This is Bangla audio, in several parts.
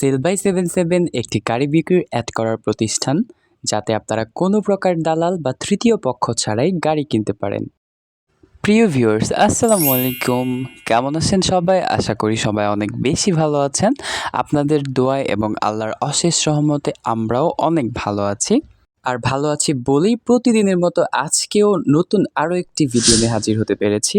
সেল বাই সেভেন সেভেন একটি গাড়ি বিক্রির অ্যাড করার প্রতিষ্ঠান, যাতে আপনারা কোনো প্রকার দালাল বা তৃতীয় পক্ষ ছাড়াই গাড়ি কিনতে পারেন। প্রিয় ভিউয়ার্স আসসালামু আলাইকুম। কেমন আছেন সবাই? আশা করি সবাই অনেক বেশি ভালো আছেন। আপনাদের দোয়ায় এবং আল্লাহর অশেষ সহমতে আমরাও অনেক ভালো আছি। আর ভালো আছি বলেই প্রতিদিনের মতো আজকেও নতুন আরও একটি ভিডিও নিয়ে হাজির হতে পেরেছি।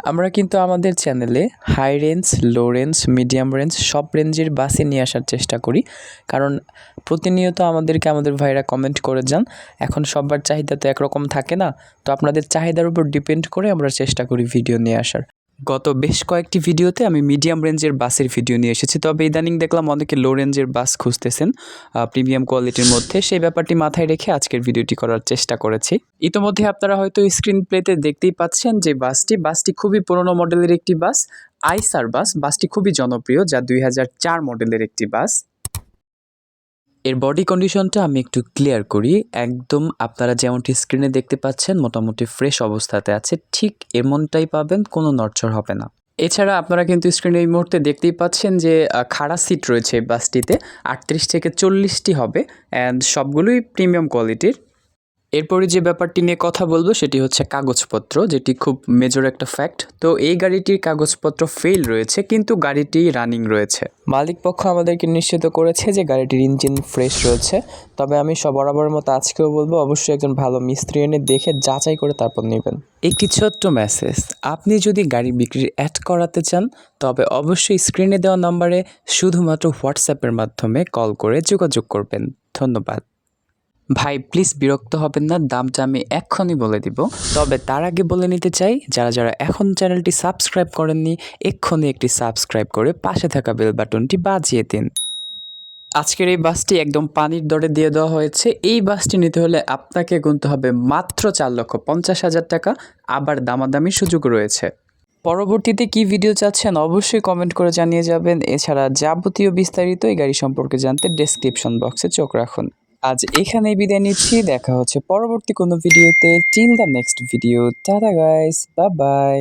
আমরা কিন্তু আমাদের চ্যানেলে high range low range medium range সব রেঞ্জের বাসে নিয়ে আসার চেষ্টা করি। কারণ প্রতিনিয়ত আমাদেরকে আমাদের ভাইরা কমেন্ট করে যান, এখন সবার চাহিদা তো একরকম থাকে না, তো আপনাদের চাহিদার উপর ডিপেন্ড করে আমরা চেষ্টা করি ভিডিও নিয়ে আসার। গত বেশ কয়েকটি ভিডিওতে আমি মিডিয়াম রেঞ্জের বাসের ভিডিও নিয়ে এসেছি। তবে ইদানিং দেখলাম অনেকে লো রেঞ্জের বাস খুঁজতেছেন প্রিমিয়াম কোয়ালিটির মধ্যে। সেই ব্যাপারটি মাথায় রেখে আজকের ভিডিওটি করার চেষ্টা করেছি। ইতোমধ্যে আপনারা হয়তো স্ক্রিন প্লেতে দেখতেই পাচ্ছেন যে বাসটি বাসটি খুবই পুরনো মডেলের একটি বাস, আইসার বাস। বাসটি খুবই জনপ্রিয়, যা দুই হাজার চার মডেলের একটি বাস। এর বডি কন্ডিশনটা আমি একটু ক্লিয়ার করি। একদম আপনারা যেমনটি স্ক্রিনে দেখতে পাচ্ছেন, মোটামুটি ফ্রেশ অবস্থাতে আছে। ঠিক এমনটাই পাবেন, কোনো নড়চড় হবে না। এছাড়া আপনারা কিন্তু স্ক্রিনে এই মুহূর্তে দেখতেই পাচ্ছেন যে খাড়া সিট রয়েছে বাসটিতে। আটত্রিশ থেকে চল্লিশটি হবে। অ্যান্ড সবগুলোই প্রিমিয়াম কোয়ালিটির এরপরে যে ব্যাপারটি নিয়ে কথা বলব সেটি হচ্ছে কাগজপত্র, যেটি খুব মেজর একটা ফ্যাক্ট তো এই গাড়িটির কাগজপত্র ফেল রয়েছে, কিন্তু গাড়িটি রানিং রয়েছে। মালিক পক্ষ আমাদেরকে নিশ্চিত করেছে যে গাড়িটির ইঞ্জিন ফ্রেশ রয়েছে, তবে আমি সব বরাবরের মতো আজকেও বলব, অবশ্যই একজন ভালো মিস্ত্রি এনে দেখে যাচাই করে তারপর নেবেন। একটি ছোট্ট মেসেজ আপনি যদি গাড়ি বিক্রির অ্যাড করাতে চান, তবে অবশ্যই স্ক্রিনে দেওয়া নম্বরে শুধুমাত্র হোয়াটসঅ্যাপের মাধ্যমে কল করে যোগাযোগ করবেন। ধন্যবাদ। ভাই প্লিজ বিরক্ত হবেন না, দামটা আমি এক্ষুনি বলে দিব। তবে তার আগে বলে নিতে চাই, যারা যারা এখন চ্যানেলটি সাবস্ক্রাইব করেননি, এক্ষুনি একটি সাবস্ক্রাইব করে পাশে থাকা বেল বাটনটি বাজিয়ে দিন। আজকের এই বাসটি একদম পানির দরে দিয়ে দেওয়া হয়েছে। এই বাসটি নিতে হলে আপনাকে গুনতে হবে মাত্র চার লক্ষ পঞ্চাশ হাজার টাকা, আবার দামাদামি সুযোগ রয়েছে। পরবর্তীতে কি ভিডিও চাচ্ছেন অবশ্যই কমেন্ট করে জানিয়ে যাবেন। এছাড়া যাবতীয় বিস্তারিত এই গাড়ি সম্পর্কে জানতে ডেসক্রিপশন বক্সে চোখ রাখুন। আজ এখানেই বিদায় নিচ্ছি, দেখা হচ্ছে পরবর্তী কোনো ভিডিওতে। Till the next video tata guys bye bye